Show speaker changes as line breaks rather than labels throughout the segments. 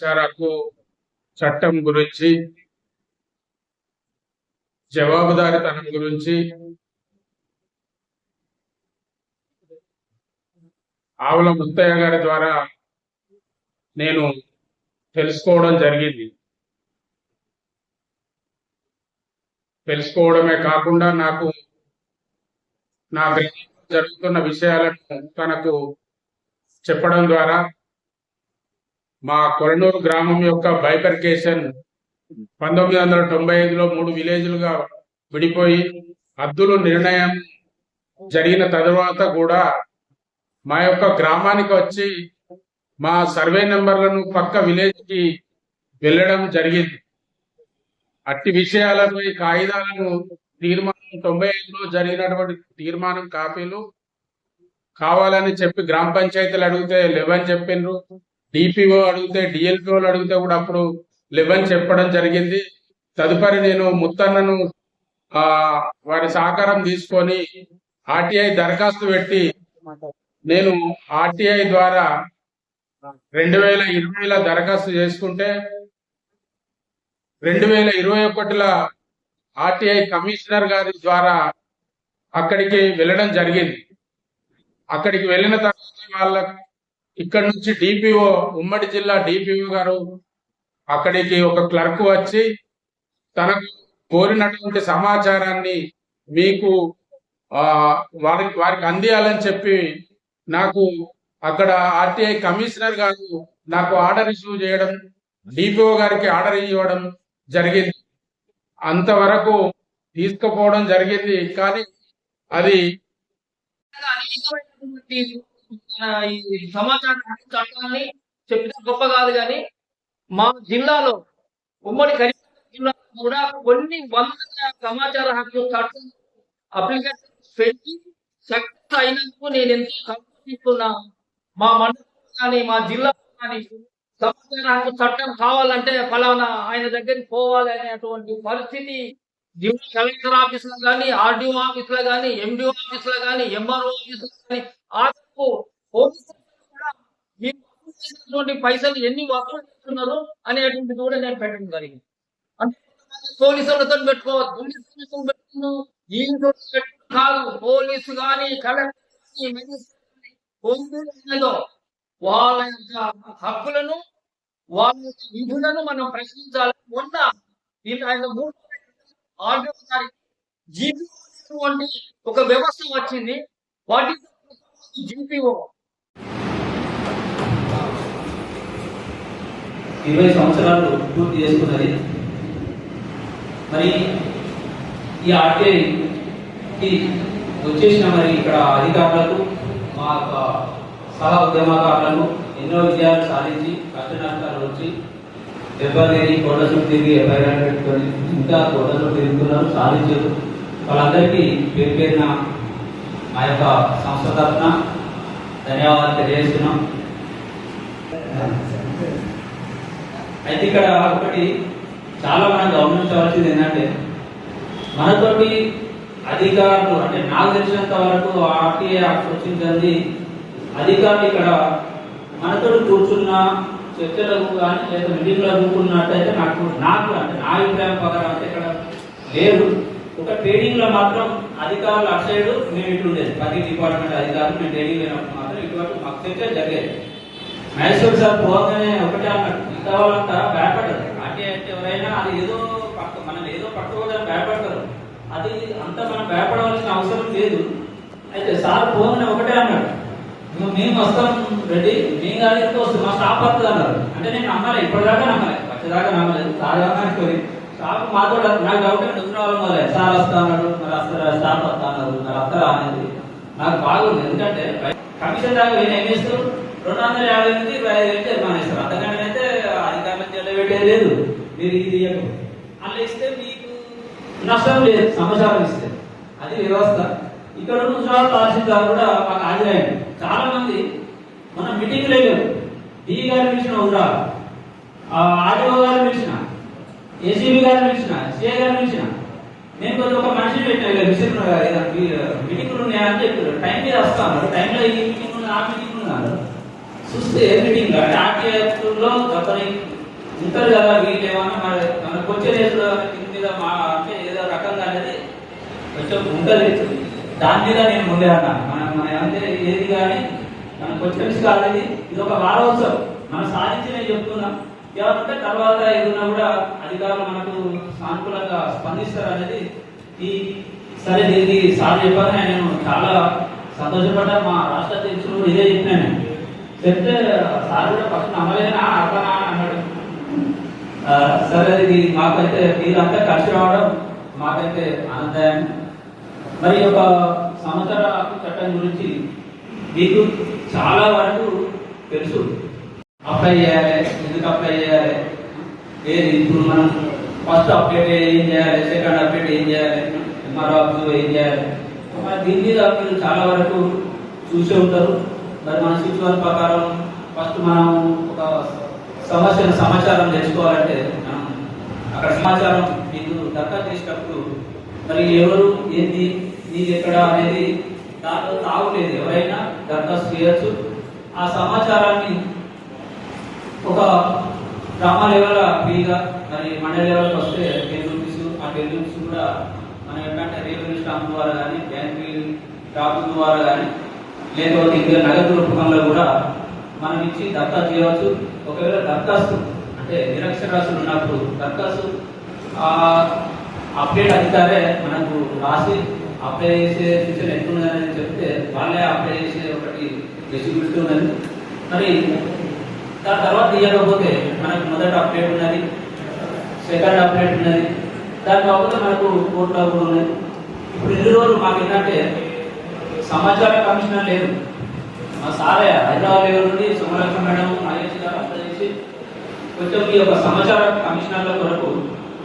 చరకు చట్టం గురించి జవాబుదారితనం గురించి ఆవుల ముత్తయ్య గారి ద్వారా నేను తెలుసుకోవడం జరిగింది. తెలుసుకోవడమే కాకుండా నాకు నా గ్రామంలో జరుగుతున్న విషయాలను తనకు చెప్పడం ద్వారా మా కొరనూరు గ్రామం యొక్క బైపర్కేషన్ పంతొమ్మిది వందల తొంభై ఐదులో మూడు విలేజ్లుగా విడిపోయి హద్దులు నిర్ణయం జరిగిన తర్వాత కూడా మా యొక్క గ్రామానికి వచ్చి మా సర్వే నెంబర్లను పక్క విలేజ్కి వెళ్ళడం జరిగింది. అట్టి విషయాలపై కాగితాలను తీర్మానం తొంభై ఐదులో జరిగినటువంటి తీర్మానం కాపీలు కావాలని చెప్పి గ్రామ పంచాయతీలు అడిగితే లేవని చెప్పిండ్రు డిపిఓ అడిగితే డిఎల్పిఓలు అడిగితే కూడా అప్పుడు లెవెన్ చెప్పడం జరిగింది. తదుపరి నేను ముత్తన్నను వారి సహకారం తీసుకొని ఆర్టీఐ దరఖాస్తు పెట్టి నేను ఆర్టీఐ ద్వారా రెండు వేల ఇరవైలో దరఖాస్తు చేసుకుంటే రెండు వేల ఇరవై ఒకటిలో ఆర్టీఐ కమిషనర్ గారి ద్వారా అక్కడికి వెళ్ళడం జరిగింది. అక్కడికి వెళ్ళిన తర్వాత వాళ్ళ ఇక్కడ నుంచి డిపిఓ ఉమ్మడి జిల్లా డిపిఓ గారు అక్కడికి ఒక క్లర్క్ వచ్చి తనకు కోరినటువంటి సమాచారాన్ని మీకు వారికి వారికి అందియాలని చెప్పి నాకు అక్కడ ఆర్టీఐ కమిషనర్ గారు నాకు ఆర్డర్ ఇష్యూ చేయడం డిపిఓ గారికి ఆర్డర్ ఇవ్వడం జరిగింది. అంతవరకు తీసుకుపోవడం జరిగింది. కానీ అది
ఈ సమాచార చట్టాన్ని చెప్పిన గొప్ప కాదు కానీ మా జిల్లాలో ఉమ్మడి కరీంనగర్ జిల్లాలో కూడా కొన్ని వందల సమాచార హక్కు చట్టం అప్లికేషన్ పెట్టి సక్సెస్ అయినందుకు నేను ఎంతో సంతోషిస్తున్నా. మా మండలం కానీ మా జిల్లా కానీ సమాచార హక్కు చట్టం కావాలంటే ఫలానా ఆయన దగ్గరికి పోవాలి అనేటువంటి పరిస్థితి జిల్లా కలెక్టర్ ఆఫీస్లో కానీ ఆర్డీఓ ఆఫీస్లో కానీ ఎండిఓ ఆఫీస్లో కానీ ఎంఆర్ఓ ఆఫీస్లో కానీ ఆర్డీఓ మీరు చేసినటువంటి పైసలు ఎన్ని వసూలు చేస్తున్నారు అనేటువంటిది కూడా నేను పెట్టడం జరిగింది. అంటే పోలీసులతో పెట్టుకోవద్దు పోలీసులతో కాదు పోలీసు కానీ కలెక్టర్ వాళ్ళ యొక్క హక్కులను వాళ్ళ యొక్క విధులను మనం ప్రశ్నించాలి. మొన్న ఆయన మూడు ఆర్డర్ గారి ఒక వ్యవస్థ వచ్చింది. వాటి జీపీఓ
ఇరవై సంవత్సరాలు పూర్తి చేసుకున్నది. మరి ఈ ఆర్టీఐకి వచ్చేసిన మరి ఇక్కడ అధికారులకు మా యొక్క సహా ఉద్యమకారులను ఎన్నో విజయాలు సాధించి కష్టనష్టాలు వచ్చి దెబ్బలేని కోటలు తిరిగి ఎఫ్ఐఆర్ పెట్టుకొని ఇంకా కోటలు తిరుగుతున్నారు సాధించారు. వాళ్ళందరికీ పేరు పేరున మా యొక్క సంస్థ తరఫున ధన్యవాదాలు తెలియజేస్తున్నాం. అయితే ఇక్కడ ఒకటి చాలా మనం గమనించవలసింది ఏంటంటే మనతోటి అధికారులు అంటే నాకు తెలిసినంత వరకు ఆర్టీఏ వచ్చింది అధికారులు ఇక్కడ మనతో కూర్చున్న చర్చలకు కానీ లేదా మీటింగ్లో కూర్చున్నట్టయితే నాకు నాకు అంటే నా అభిప్రాయం ప్రకారం అయితే ఇక్కడ లేదు. ఒక ట్రేడింగ్లో మాత్రం అధికారులు అటు సైడ్ మేము ఇటు ఉండేది. ప్రతి డిపార్ట్మెంట్ అధికారులు మేము ట్రైనింగ్ లేనప్పుడు మాత్రం ఇటువంటి మాకు చర్చ జరిగేది. మైసూర్ సార్ పోగానే ఒకటే అన్నాడు. మిగతా వాళ్ళంతా భయపడ్డారు అంటే అంటే ఎవరైనా అది ఏదో పక్క మనం ఏదో పట్టుకోవడానికి భయపడతారు. అది అంత మనం భయపడవలసిన అవసరం లేదు. అయితే సార్ పోగానే ఒకటే అన్నాడు. "మేము- మేము వస్తాం రెడీ. మేము కానీ వస్తుంది మా స్టాప్ వస్తుంది అన్నారు. అంటే నేను నమ్మలే. ఇప్పటిదాకా నమ్మలేదు వచ్చేదాకా నమ్మలేదు. సార్ అనుకోని స్టాఫ్ మాతో నాకు డౌట్ నువ్వు రావాలి సార్ వస్తా అన్నాడు మరి వస్తారా స్టాఫ్ వస్తా అన్నారు మరి వస్తారా అనేది నాకు బాగుంది. ఎందుకంటే కమిషన్ దాకా నేను ఏం చేస్తాను రెండు వందల యాభై నుంచి ఇరవై ఐదు వేలు తీర్మానిస్తారు అంతకంటే అయితే అధికారులకు చెల్ల లేదు. మీరు ఇది ఇవ్వకపోతే. అలా ఇస్తే మీకు నష్టం లేదు సమాచారం ఇస్తే. అది వ్యవస్థ. ఇక్కడ ఉన్న ఉద్యోగాలు తహసీల్దార్ కూడా మాకు హాజరైంది చాలా మంది మన మీటింగ్ లేదు డి గారు పిలిచిన ఉందా? ఆర్డీఓ గారు పిలిచిన. ఏసీబీ గారు పిలిచిన సిఏ గారు పిలిచిన నేను కొంచెం ఒక మనిషిని పెట్టిన విసిరి మీటింగ్లు ఉన్నాయని చెప్పారు. టైం మీద వస్తాను టైంలో ఈ మీటింగ్ ఉంది ఆ మీటింగ్ ఉన్నారు చూస్తే మీటింగ్ ఆర్టీఐలో ఆర్టీఎఫ్లో ఉంటారు కదా వీళ్ళు ఏమన్నా మరి మన కొంచెం రేసులో మీద మా అంటే ఏదో రకంగా అనేది కొంచెం ఉంటుంది దాని మీద నేను ముందే అన్నాను. మన మన అంటే ఏది కానీ మన కొంచెం కాదు ఇది ఇది ఒక వారోత్సవం. మనం సాధించిన చెప్తున్నాం ఏమంటే తర్వాత ఏదైనా కూడా అధికారులు మనకు సానుకూలంగా స్పందిస్తారు అనేది ఈ సరే దీనికి సార్ చెప్పాలని నేను చాలా సంతోషపడ్డా మా రాష్ట్ర అధ్యక్షులు ఇదే చెప్పినాను చెప్తే సార్ కూడా ఫస్ట్ నమ్మలేదని అర్థనా అన్నాడు. సరే ఇది మాకైతే మీరంతా కలిసి రావడం మాకైతే ఆనందాయం మరి ఒక సంవత్సర చట్టం గురించి మీకు చాలా వరకు తెలుసు. అప్లై చేయాలి ఎందుకు అప్లై చేయాలి ఏది ఇప్పుడు మనం ఫస్ట్ అప్డేట్ ఏం చేయాలి? సెకండ్ అప్డేట్ ఏం చేయాలి? ఎంఆర్ ఆఫీస్ ఏం చేయాలి? మరి దీని మీద మీరు చాలా వరకు చూసే ఉంటారు. మరి మన సిచ్యువల్ ప్రకారం ఫస్ట్ మనం ఒక సమస్యను సమాచారం తెలుసుకోవాలంటే మనం అక్కడ సమాచారం మీకు దక్కా చేసేటప్పుడు మరి ఎవరు ఏంది నీది ఎక్కడ అనేది దాంట్లో తాగులేదు. ఎవరైనా దరఖాస్తు చేయొచ్చు. ఆ సమాచారాన్ని ఒక గ్రామ లెవెల్ బీగా మరి మండల లెవెల్కి వస్తే టెన్ రూపీస్ ఆ టెన్ రూపీస్ కూడా మనం ఏంటంటే రేవెన్యూ స్టాంప్ ద్వారా కానీ బ్యాంక్ డ్రాప్ ద్వారా కానీ లేకపోతే ఇంకా నగదు రూపంలో కూడా మనం ఇచ్చి దరఖాస్తు చేయవచ్చు. ఒకవేళ దరఖాస్తు అంటే నిరక్షరాస్తులు ఉన్నప్పుడు దరఖాస్తు అప్డేట్ అధికారే మనకు రాసి అప్లై చేసే ఫ్యూచర్ ఎంత ఉన్నదని చెప్తే వాళ్ళే అప్లై చేసే ఒకటి ఎసిబిలిటీ ఉన్నది. మరి దాని తర్వాత ఇవ్వకపోతే మనకు మొదట అప్డేట్ ఉన్నది. సెకండ్ అప్డేట్ ఉన్నది. దాని కాకపోతే మనకు కోర్టులో కూడా ఉన్నది. ఇప్పుడు ఇన్ని రోజులు మాకు ఏంటంటే సమాచార కమిషనర్ లేదు మా సారే హైదరాబాద్ లెవెల్ నుండి సుమలక్ష్మ మేడం మహేష్ గారు అప్లై చేసి కొంచెం ఈ యొక్క సమాచార కమిషనర్ల కొరకు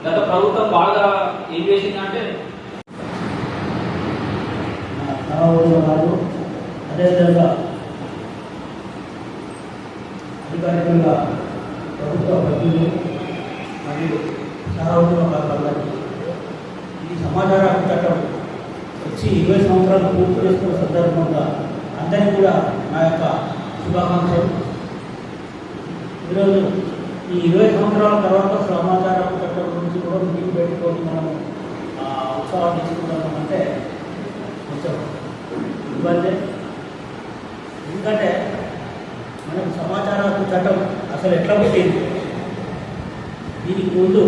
గత ప్రభుత్వం బాగా ఏం చేసిందంటే
అదేవిధంగా అధికారికంగా ప్రభుత్వ ప్రతినిధులు మరియు సహోదరుల గారికి ఈ సమాచార హక్కు చట్టం వచ్చి ఇరవై సంవత్సరాలు పూర్తి చేసుకున్న సందర్భంగా అందరికీ కూడా నా యొక్క శుభాకాంక్షలు. ఈరోజు ఈ ఇరవై సంవత్సరాల తర్వాత సమాచార హక్కు చట్టం గురించి కూడా మీటింగ్ పెట్టుకొని మనం ఆ, తీసుకున్నాం అంటే కొంచెం ఇబ్బంది. ఎందుకంటే మనకు సమాచార హక్కు చట్టం అసలు ఎట్లా పుట్టింది? దీనికి ముందు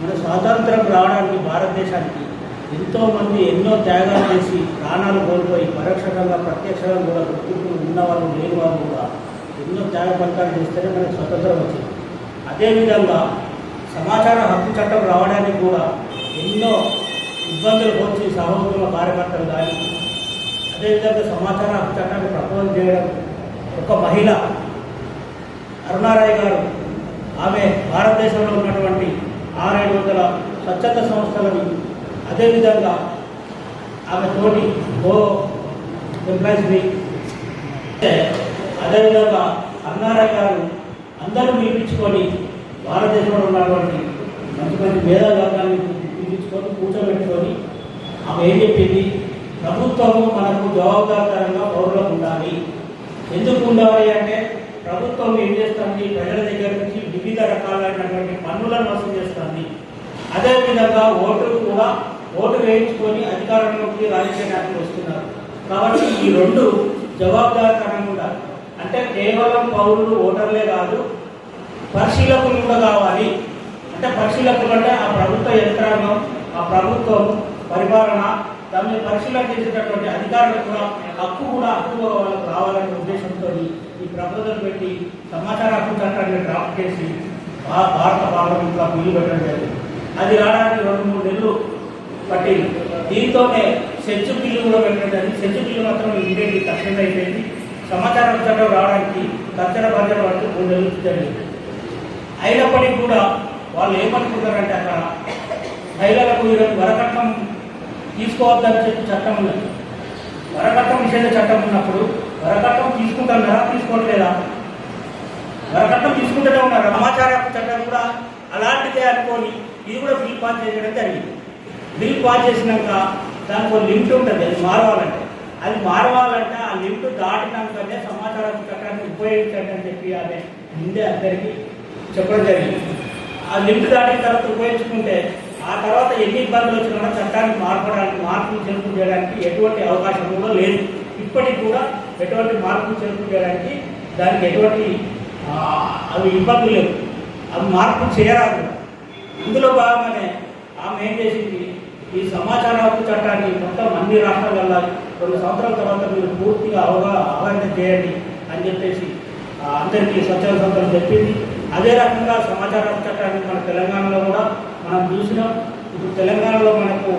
మన స్వాతంత్రం రావడానికి భారతదేశానికి ఎంతోమంది ఎన్నో త్యాగాలు చేసి ప్రాణాలు కోల్పోయి పరోక్షకంగా ప్రత్యక్షంగా కూడా గుర్తింపు ఉన్నవాళ్ళు లేని వాళ్ళు కూడా ఎన్నో త్యాగ ఫలితాలు చేస్తేనే మనకు స్వతంత్రం వచ్చింది. అదేవిధంగా సమాచార హక్కు చట్టం రావడానికి కూడా ఎన్నో ఇబ్బందులు వచ్చి సహోదరుల కార్యకర్తలు కానీ అదేవిధంగా సమాచార హక్కు చట్టాన్ని ప్రపోజ్ చేయడం ఒక మహిళ అరుణారాయ్ గారు ఆమె భారతదేశంలో ఉన్నటువంటి ఆరేడు వందల స్వచ్ఛంద సంస్థలని అదేవిధంగా ఆమె తోటి ఓ ఎంప్లాయీస్ని అదేవిధంగా అరుణారాయ్ గారు అందరూ పిలిపించుకొని భారతదేశంలో ఉన్నటువంటి మంచి మంచి మేధావర్గాన్ని పిలిపించుకొని కూర్చోబెట్టుకొని ఆమె ఏం చెప్పింది? ప్రభుత్వము మనకు జవాబుదారితనంగా పౌరులకు ఉండాలి. ఎందుకు ఉండాలి అంటే ప్రభుత్వం ఏం చేస్తుంది? ప్రజల దగ్గర నుంచి వివిధ రకాలైనటువంటి పన్నులను వసూలు చేస్తుంది. అదేవిధంగా ఓటు కూడా ఓటు వేయించుకొని అధికారంలోకి రాజకీయానికి వస్తున్నారు. కాబట్టి ఈ రెండు జవాబుదారితనంగా ఉండాలి అంటే కేవలం పౌరులు ఓటర్లే కాదు పరిశీలకులు కూడా కావాలి. అంటే పరిశీలకులు అంటే ఆ ప్రభుత్వ యంత్రాంగం ఆ ప్రభుత్వం పరిపాలన దాన్ని పరిశీలన చేసేటటువంటి అధికారులకు కూడా హక్కు కూడా హక్కు వాళ్ళకు రావాలనే ఉద్దేశంతో ఈ ప్రపోజల్ పెట్టి సమాచార హక్కు చట్టాన్ని డ్రాఫ్ట్ చేసి భారత పార్లమెంట్లో బిల్లు పెట్టడం జరిగింది. అది రావడానికి రెండు మూడు నెలలు పట్టింది. దీంతోనే సెంచు బిల్లు కూడా పెట్టడం జరిగింది. సెంచు బిల్లు మాత్రం ఇమీడియట్లీ తక్షణం అయిపోయింది. సమాచార చట్టం రావడానికి తక్షణ బాధ్యత పడుతూ మూడు నెలలు జరిగింది. అయినప్పటికీ కూడా వాళ్ళు ఏమనుకుంటారంటే అక్కడ మహిళలకు ఈరోజు వరకట్నం తీసుకోవద్దని చెప్పి చట్టం ఉన్నది వరకట్నం నిషేధ చట్టం ఉన్నప్పుడు వరకట్నం తీసుకుంటున్నారా తీసుకోవట్లేదా? వరకట్నం తీసుకుంటూనే ఉన్నారు. సమాచార చట్టం కూడా అలాంటిదే అనుకొని ఇది కూడా బిల్ పాస్ చేయడం జరిగింది. బిల్ పాస్ చేసినాక దానికి ఒక లిమిట్ ఉంటుంది అది మారవాలంటే. అది మారవాలంటే ఆ లిమిట్ దాటినాకనే సమాచార చట్టాన్ని ఉపయోగించండి అని చెప్పి అదే ముందే అందరికీ చెప్పడం జరిగింది. ఆ లిమిట్ దాటిన తర్వాత ఉపయోగించుకుంటే ఆ తర్వాత ఎన్ని ఇబ్బందులు వచ్చినా చట్టానికి చట్టాన్ని మార్పడానికి మార్పులు చేర్పులు చేయడానికి ఎటువంటి అవకాశం కూడా లేదు. ఇప్పటికి కూడా ఎటువంటి మార్పులు చేర్పులు చేయడానికి దానికి ఎటువంటి అవి ఇబ్బందులు లేవు. అవి మార్పులు చేయరాదు. అందులో భాగంగానే ఆమె ఏం చేసింది? ఈ సమాచార హక్కు చట్టాన్ని మొత్తం అన్ని రాష్ట్రాలలో రెండు సంవత్సరాల తర్వాత మీరు పూర్తిగా అవగా అవగాహన చేయండి అని చెప్పేసి అందరికీ స్వచ్ఛంద సంస్థలు చెప్పింది. అదే రకంగా సమాచార హక్కు చట్టాన్ని మన తెలంగాణలో కూడా మనం చూసినాం ఇప్పుడు తెలంగాణలో మనకు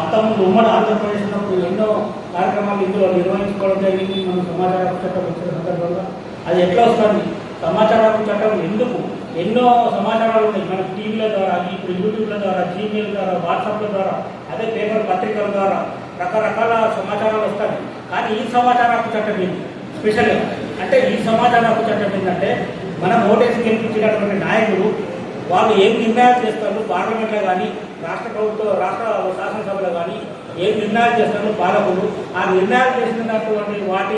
అంతకుముందు ఉమ్మడి ఆంధ్రప్రదేశ్ ఉన్నప్పుడు ఎన్నో కార్యక్రమాలు ఇందులో నిర్వహించుకోవడం జరిగింది. మన సమాచార చట్టం వచ్చిన సందర్భంగా. అది ఎట్లా వస్తుంది? సమాచార చట్టం ఎందుకు? ఎన్నో సమాచారాలు ఉన్నాయి. మన టీవీల ద్వారా ఇప్పుడు యూట్యూబ్ల ద్వారా జీమెయిల్ ద్వారా వాట్సాప్ల ద్వారా అదే పేపర్ పత్రికల ద్వారా రకరకాల సమాచారాలు వస్తాయి. కానీ ఈ సమాచార హక్కు చట్టం ఏంటి? స్పెషల్గా. అంటే ఈ సమాచార హక్కు చట్టం ఏంటంటే మనం ఓటేసి గెలిపించినటువంటి నాయకుడు వాళ్ళు ఏం నిర్ణయాలు చేస్తారు? పార్లమెంట్లో కానీ రాష్ట్ర ప్రభుత్వ రాష్ట్ర శాసనసభలో కానీ ఏం నిర్ణయాలు చేస్తారు? పాలకులు ఆ నిర్ణయాలు చేసినటువంటి వాటి